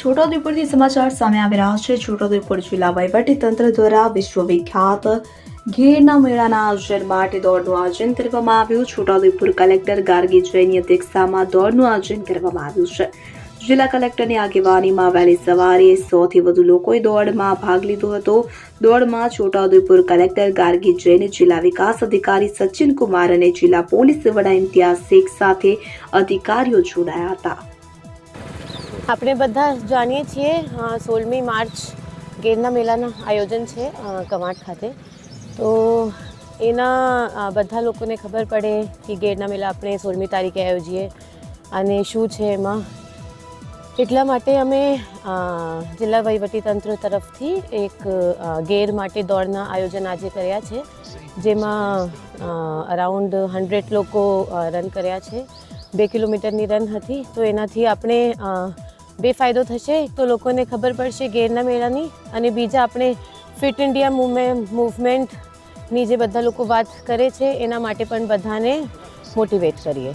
છોટાઉદેપુરથી સમાચાર સામે આવી રહ્યા છે. છોટાઉદેપુર જિલ્લા તંત્ર દ્વારા વિશ્વવિખ્યાત ઘેરના મેળાના આયોજન માટે દોડનું આયોજન કરવામાં આવ્યું. છોટાઉદેપુર કલેક્ટર ગાર્ગી જૈનની અધ્યક્ષતામાં દોડનું આયોજન કરવામાં આવ્યું છે. જિલ્લા કલેક્ટરની આગેવાનીમાં વહેલી સવારે સોથી વધુ લોકોએ દોડમાં ભાગ લીધો હતો. દોડમાં છોટાઉદેપુર કલેક્ટર ગાર્ગી જૈન જિલ્લા વિકાસ અધિકારી સચિન કુમાર અને જિલ્લા પોલીસ વડા ઇમ્તિયાઝ શેખ સાથે અધિકારીઓ જોડાયા હતા. આપણે બધા જાણીએ છીએ સોળમી માર્ચ ગેરના મેળાના આયોજન છે કવાંટ ખાતે. તો એના બધા લોકોને ખબર પડે કે ગેરના મેળા આપણે સોળમી તારીખે આયોજીએ અને શું છે એમાં. એટલા માટે અમે જિલ્લા વહીવટીતંત્ર તરફથી એક ગેર માટે દોડના આયોજન આજે કર્યા છે, જેમાં અરાઉન્ડ હંડ્રેડ લોકો રન કર્યા છે. બે કિલોમીટરની રન હતી, તો એનાથી આપણે બે ફાયદો થશે. તો લોકોને ખબર પડશે ગેરના મેળાની અને બીજા આપણે ફિટ ઇન્ડિયા મૂવમેન્ટ મૂવમેન્ટની જે બધા લોકો વાત કરે છે, એના માટે પણ બધાને મોટિવેટ કરીએ.